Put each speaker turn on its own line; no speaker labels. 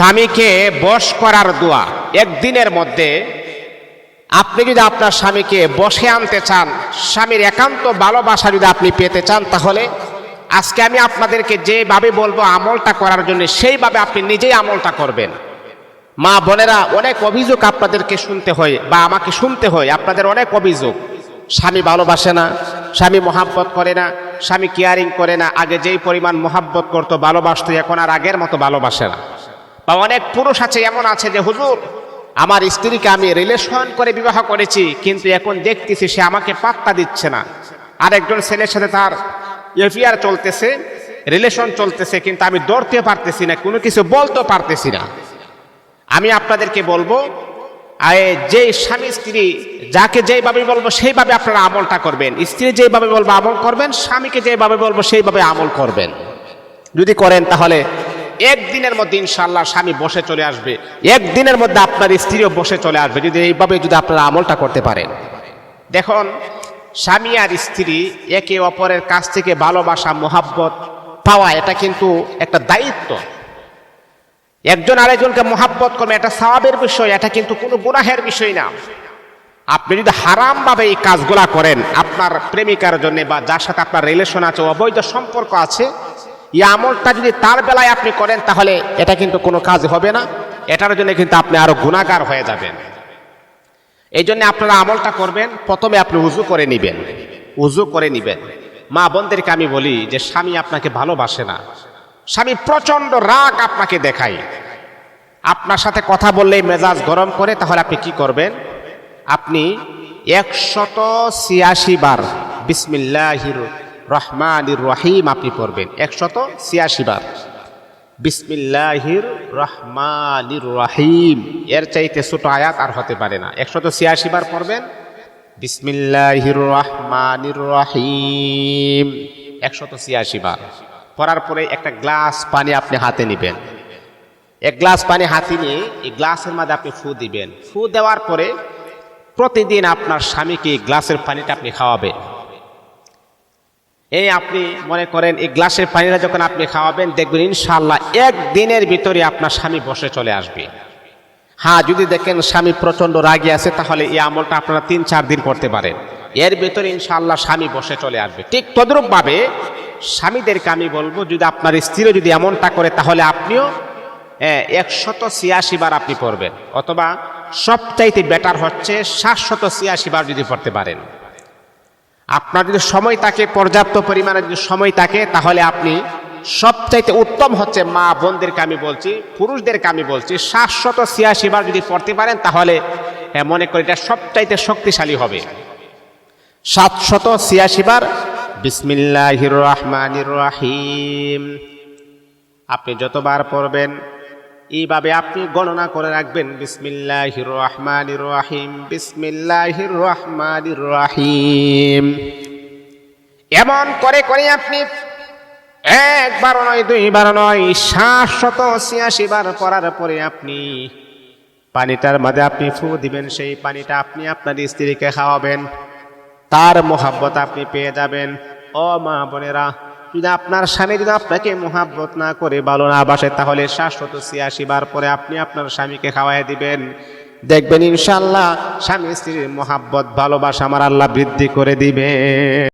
স্বামীকে বশ করার দোয়া। একদিনের মধ্যে আপনি যদি আপনার স্বামীকে বসে আনতে চান, স্বামীর একান্ত ভালোবাসা যদি আপনি পেতে চান, তাহলে আজকে আমি আপনাদেরকে যেভাবে বলব আমলটা করার জন্য, সেইভাবে আপনি নিজেই আমলটা করবেন। মা বোনেরা, অনেক অভিযোগ আপনাদেরকে শুনতে হয় বা আমাকে শুনতে হয়, আপনাদের অনেক অভিযোগ। স্বামী ভালোবাসে না, স্বামী মহাব্বত করে না, স্বামী কেয়ারিং করে না, আগে যেই পরিমাণ মহাব্বত করতো, ভালোবাসতো, এখন আর আগের মতো ভালোবাসে না। বা অনেক পুরুষ আছে, এমন আছে যে, হুজুর, আমার স্ত্রীকে আমি রিলেশন করে বিবাহ করেছি, কিন্তু এখন দেখতেছি সে আমাকে পাত্তা দিচ্ছে না। আরেকজন ছেলের সাথে তার এফিয়ার চলতেছে রিলেশন চলতেছে, কিন্তু আমি দৌড়তে পারতেছি না, কোনো কিছু বলতে পারতেছি না। আমি আপনাদেরকে বলব যে স্বামী স্ত্রী, যাকে যেইভাবে বলব সেইভাবে আপনারা আমলটা করবেন। স্ত্রী যেইভাবে বলব আমল করবেন, স্বামীকে যেভাবে বলব সেইভাবে আমল করবেন। যদি করেন তাহলে একদিনের মধ্যে ইনশাল্লাহ স্বামী বসে চলে আসবে। একদিনের মধ্যে আপনার স্ত্রীও বসে চলে আসবে, যদি এইভাবে যদি আপনারা আমলটা করতে পারেন। দেখুন, স্বামী আর স্ত্রী একে অপরের কাছ থেকে ভালোবাসা, মোহাব্বত পাওয়া, এটা কিন্তু একটা দায়িত্ব। একজন আরেকজনকে মোহাব্বত করবে, এটা সওয়াবের বিষয়, এটা কিন্তু কোনো গুনাহের বিষয় না। আপনি যদি হারামভাবে এই কাজগুলা করেন, আপনার প্রেমিকার জন্য বা যার সাথে আপনার রিলেশন আছে, অবৈধ সম্পর্ক আছে এই আমলটা যদি তার বেলায় আপনি করেন, তাহলে এটা কিন্তু কোনো কাজ হবে না। এটার জন্য কিন্তু আপনি আরও গুণাগার হয়ে যাবেন। এই জন্য আপনারা আমলটা করবেন, প্রথমে আপনি উজু করে নিবেন। উজু করে নিবেন। মা বোনদেরকে আমি বলি যে, স্বামী আপনাকে ভালোবাসে না। স্বামী প্রচণ্ড রাগ আপনাকে দেখায়। আপনার সাথে কথা বললেই মেজাজ গরম করে, তাহলে আপনি কি করবেন? আপনি একশত ছিয়াশি বার বিসমিল্লাহির রহমানির রহিম আপনি পড়বেন। একশত ছিয়াশি বার। বিসমিল্লাহির রহমানির রহিম। এর চাইতে ছোট আয়াত আর হতে পারে না। একশত ছিয়াশি বার পড়বেন। বিসমিল্লাহির রহমানির রহিম। একশত ছিয়াশি বার। পড়ার পরে একটা গ্লাস পানি আপনি হাতে নেবেন। এক গ্লাস পানি হাতে নিয়ে এই গ্লাসের মধ্যে আপনি ফু দিবেন। ফু দেওয়ার পরে প্রতিদিন আপনার স্বামীকে গ্লাসের পানিটা আপনি খাওয়াবেন। এই আপনি মনে করেন, এই গ্লাসের পানিটা যখন আপনি খাওয়াবেন, দেখবেন ইনশাল্লাহ একদিনের ভিতরে আপনার স্বামী বসে চলে আসবে। হ্যাঁ যদি দেখেন স্বামী প্রচণ্ড রাগি আছে, তাহলে এই আমলটা আপনারা তিন, চার দিন করতে পারেন। এর ভিতরে ইনশাল্লাহ স্বামী বসে চলে আসবে। ঠিক তদ্রূপভাবে স্বামীদেরকে আমি বলব, যদি আপনার স্ত্রীও যদি এমনটা করে, তাহলে আপনিও হ্যাঁ একশত ছিয়াশি বার আপনি পড়বেন। অথবা সবচাইতে বেটার হচ্ছে সাতশত ছিয়াশি বার যদি পড়তে পারেন। আপনার যদি সময় থাকে পর্যাপ্ত পরিমাণে যদি সময় থাকে তাহলে আপনি সবচাইতে উত্তম হচ্ছে মা বোনদেরকে আমি বলছি পুরুষদেরকে আমি বলছি সাতশত ছিয়াশি বার যদি পড়তে পারেন তাহলে হ্যাঁ, মনে করি এটা সবচাইতে শক্তিশালী হবে। সাতশত ছিয়াশি বার বিসমিল্লাহির রহমানির রাহিম। আপনি যতবার পড়বেন এইভাবে আপনি গণনা করে রাখবেন। বিসমিল্লাহির রহমানির রহিম, বিসমিল্লাহির রহমানির রহিম। এমন করে করে আপনি একবার নয় দুইবার নয়, সাতশত ছিয়াশি বার পড়ার পরে আপনি পানিটার মাঝে আপনি ফু দিবেন, সেই পানিটা আপনি আপনার স্ত্রীকে খাওয়াবেন। তার মোহাব্বত আপনি পেয়ে যাবেন। ও মা বোনেরা যদি আপনার স্বামী যদি আপনাকে মোহাব্বত না করে ভালো না বাসে, তাহলে শাশ্বত ছিয়াশি বার পরে আপনি আপনার স্বামীকে খাওয়াই দিবেন। দেখবেন ইনশাল্লাহ স্বামী স্ত্রীর মোহাব্বত, ভালোবাসা আমার আল্লাহ বৃদ্ধি করে দিবে